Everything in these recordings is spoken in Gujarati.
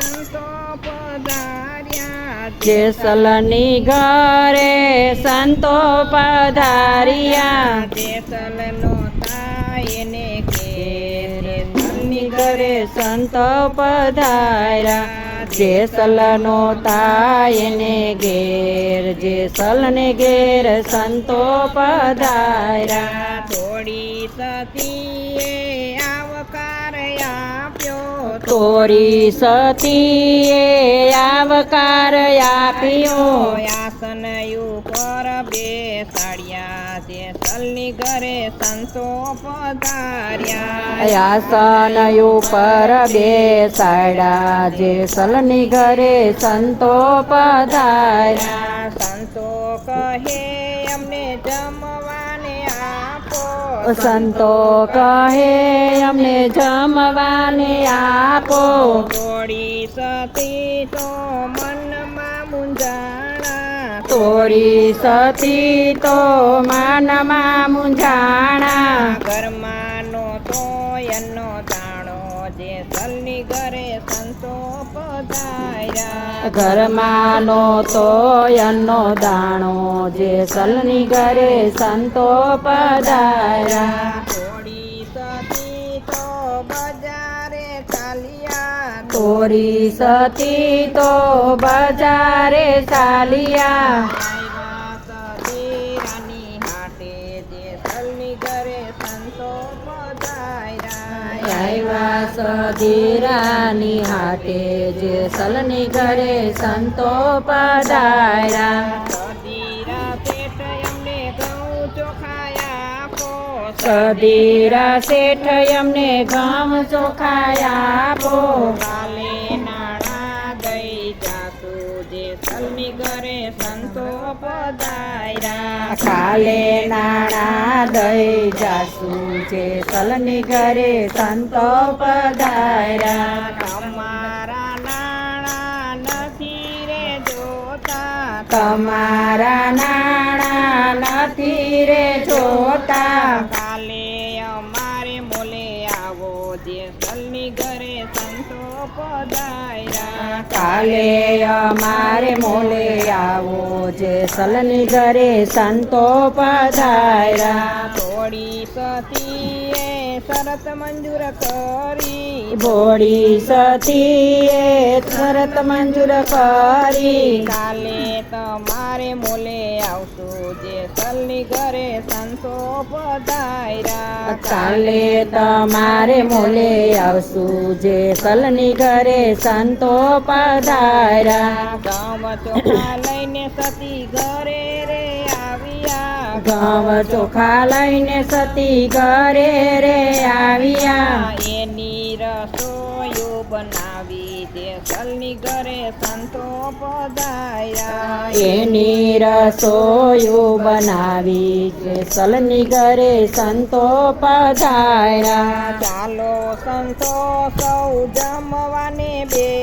સંતો જેસલની ઘરે સંતો પધારિયા. જેસલનો થાય ને ઘેર સંતો પધાર્યા. જેસલનો તાય ને ઘેર જેસલને ઘેર સંતો પધાર્યા. થોડી સતીએ તોરી સતીએ આવકાર આપ્યો. આસન ઉપર બેસાડ્યા તે સલની ઘરે સંતો પધાર્યા. આસન ઉપર બેસાડ્યા જેસલની ઘરે સંતો પધાર્યા. સંતો કહે સંતો કહે અમને જમવાને આપો. થોડી સતી તો મનમાં મૂંઝાણા. તોડી સતી તો મનમાં મૂંઝાણા. ઘરમાંનો તોયનો દાણો જે સલની ઘરે સંતો પધાર્યા. તોરી સતી તો બજારે ચાલિયા તોરી સતી તો બજારે ચાલિયા. આવ્યા સતીરાની હાટે જે સલની ઘરે સંતો પધાર્યા. આવ્યા સધીરાની હાટે જે સલની ઘરે સંતો પધાર્યા. સધીરા શેઠ અમને ગામ ચોખાયા આપો. કાલે નાણા દઈ જાસુ જે સલની ઘરે સંતો પધાર્યા. તમારા નાણા નથી રે જોતા. તમારા નાણા નથી રે જોતા. કાલે અમારે મોલે આવો જે સલની ઘરે સંતો પધાર્યા. થોડી સતીએ શરત મંજૂર કરી. ભોળી સતીએ શરત મંજૂર કરી. કાલે તમારે મોલે આવશું જે સલની ઘરે સંતો પધાર્યા કાલે તમારે મોલે આવશું જે સલની ઘરે સંતો પધાર્યા ગામ ચોખા લઈને સતી ઘરે ઘઉં ચોખા લઈને સતી ઘરે રે આવ્યા. એની રસોયો બનાવી દેસલની ઘરે સંતો પધાર્યા. એની રસોયો બનાવી દેસલની ઘરે સંતો પધાયા ચાલો સંતો સૌ જમવાને બેસો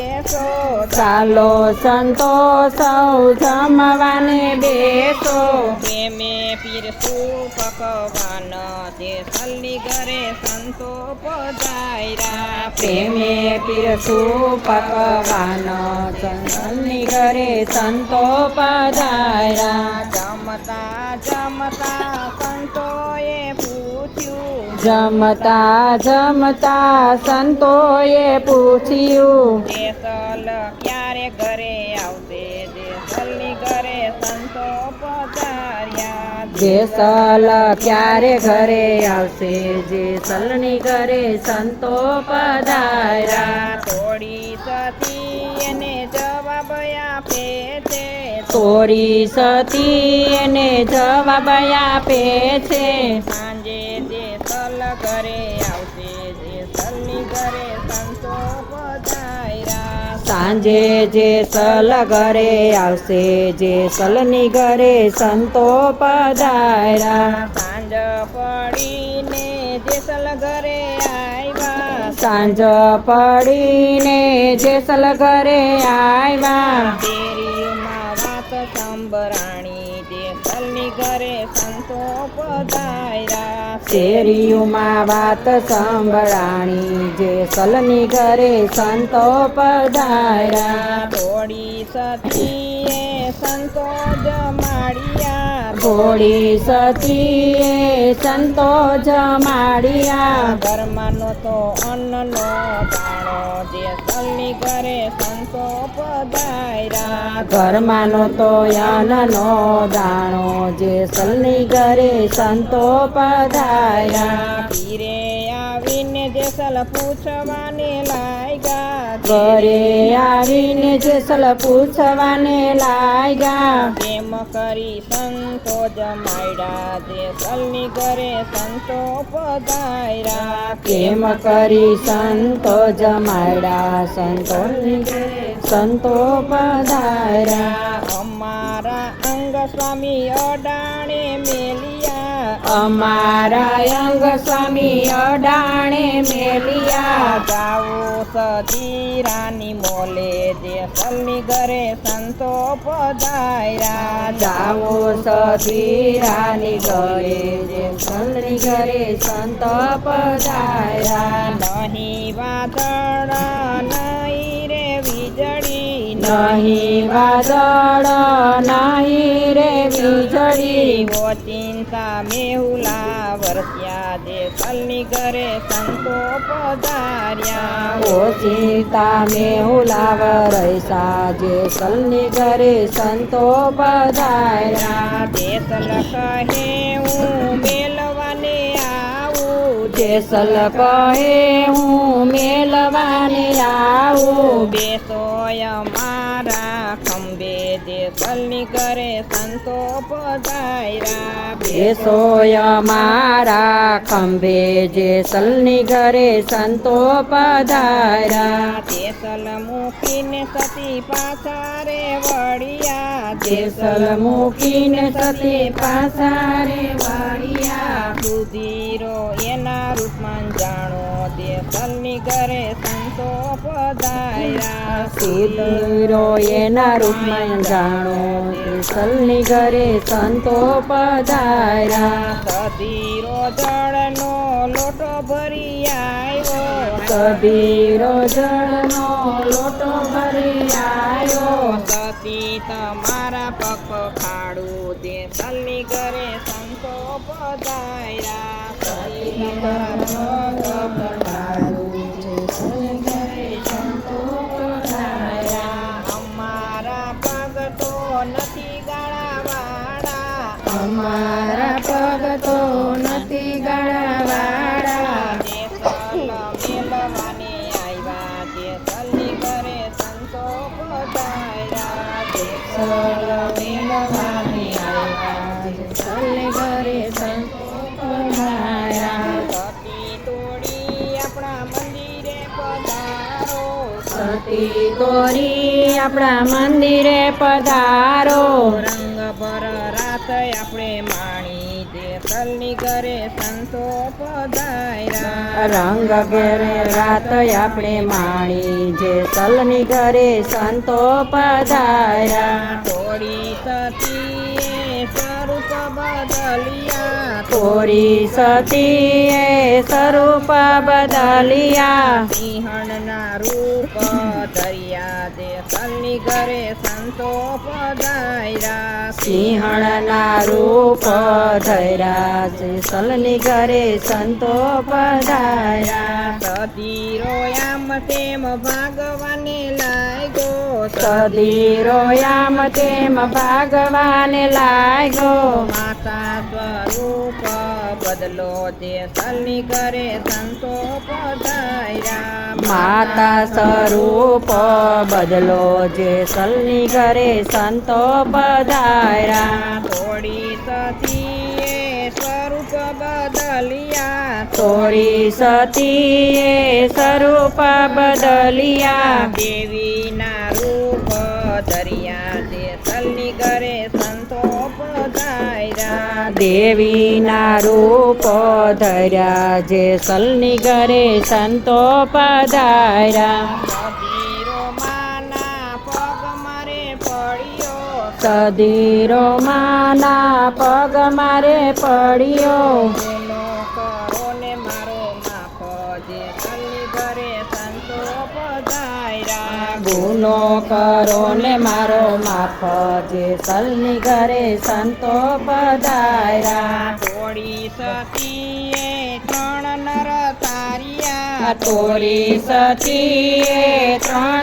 ચાલો સંતો સૌ જમવાને બેસો. પ્રેમે પીરસું પકવાન તે સલ્લી ઘરે સંતો પધાર્યા. પ્રેમે પીરસું પકવાન સલ્લી ઘરે સંતો પધાર્યા. જમતા જમતા પૂછ્યું જમતા જમતા સંતોએ પૂછ્યું જે સલ ક્યારે ઘરે આવશે? જે સલની ઘરે સંતો પધાર્યા. જે સલ ક્યારે ઘરે આવશે? જે સલની ઘરે સંતો પધાર્યા. થોડી સતી એને જવાબ આપે છે. થોડી સતી એને જવાબ આપે છે. સાંજે જે સલ ઘરે આવશે જે સલની ઘરે સંતો પધાર્યા. સાંજ પડીને જે સલ ઘરે આવ્યા. સાંજ પડીને જે સલ ઘરે આવ્યા. શેરીયુમાં વાત સંભળાણી. જે સલની ઘરે સંતો પધાર્યા. થોડી સતીએ સંતો જમાડિયા થોડી સતીએ સંતો જમાડિયા. ધર્મનો તો અન્નનો દાણો જે સલની ઘરે સંતો પધાર્યા. તો યાનનો દાણો જે સલની ઘરે સંતો પધાર્યા. પીરે આવીને જે સલ પૂછવાને લાગ્યા ઘરે આવીને જે સલ પૂછવાને લાગ્યા પ્રેમ કરી સંતો જમાડ્યા જે સલની ઘરે સંતો પધાર્યા. પ્રેમ કરી સંતો જમાડ્યા સંતોની ઘરે સંતો પધાર્યા. અમારા અંગ સ્વામી અડાણે મેલિયા અમારા અંગ સ્વામી અડાણે મેલિયા સધી રાની મોલે જે સમી ઘરે સંતો પધાર્યા. સધી સધીરાની ઘરે જે સમી ઘરે સંતો પધાર્યા. નહીં વાદળ નહીં રે વીજળી, નહીં વાદળ નહીં રે વીજળી. વો ચિંતા મેહુલા વરસ્યા જે કલની ઘરે સંતો પધાર્યા. ઓચિતા મેહુલાવ રૈસા જે સલની ઘરે સંતો પધાર્યા. દેસલ કહે હું મેલવાને આવું. જેસલ કહે હું મેલવાને આવું. બેસોય જે સંતો પધાર્યા. મારા ખંભે જે સલની ઘરે સંતો પધાર્યા. જેસલ મૂકીને સતી પાછા રે વળિયા. જેસલ મૂકીને સતી પાછા રે વાળિયા. સુધીરો એના રૂપમાં જાણો. દેસલની ઘરે સંતો પધાર્યા. સિદ્ધરો એના રૂપમાં જાણો. સલની ઘરે સંતો પધાર્યા. સધીરો જળનો લોટો ભરી આવ્યો સધીરો જળનો લોટો ભરી આવ્યો સતી તમારા પગ ખાડું તે સલની ઘરે સંતો પધાર્યા. સતી તમારા સતી આપણા મંદિરે પધારો. રંગ ભર રાત આપણે માણી દેસલની ઘરે સંતો પધાર્યા. રંગ ઘેરે રાત આપણે માણી જે સલની ઘરે સંતો પધાર્યા. થોડી સતીએ સ્વરૂપ બદલિયા. તોરી સતીએ સ્વરૂપ બદલિયા. સિંહણના રૂપ દેસલની ઘરે સંતો પધાર્યા. સિંહણના રૂપ ધૈરા જે સલની ઘરે સંતો પધાર્યા. સતીરો આમ તેમ ભાગવાને લાગ્યો. સદીરો યામ તેમ ભાગવાને લાગ્યો. માતા સ્વરૂપ બદલો દેસલની ઘરે સંતો પધાર્યા. માતા સ્વરૂપ બદલો જે સલની ઘરે સંતો પધાર્યા. થોડી સતીએ સ્વરૂપ બદલિયા. થોડી સતીએ સ્વરૂપ બદલિયા. દેવીના દેવીના રૂપ ધર્યા જે સલની ઘરે સંતો પધાર્યા. સદીરો માના પગ મારે પડ્યો. ગુનો કરો ને મારો માફ જે સલની ઘરે સંતો પધાર્યા. થોડી સતીએ ત્રણ નર તારિયા. તોડી સતીએ ત્રણ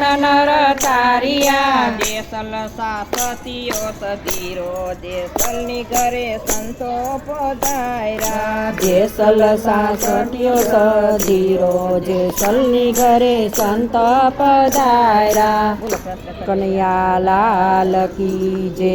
તારિયા જેસલ સાસતીઓ સતીરો જેસલની ઘરે સંતો પધાર્યા જે સલ સાસટીઓ સધીરો જે સલની ઘરે સંત પધાર્યા કનૈયા લાલ કી જે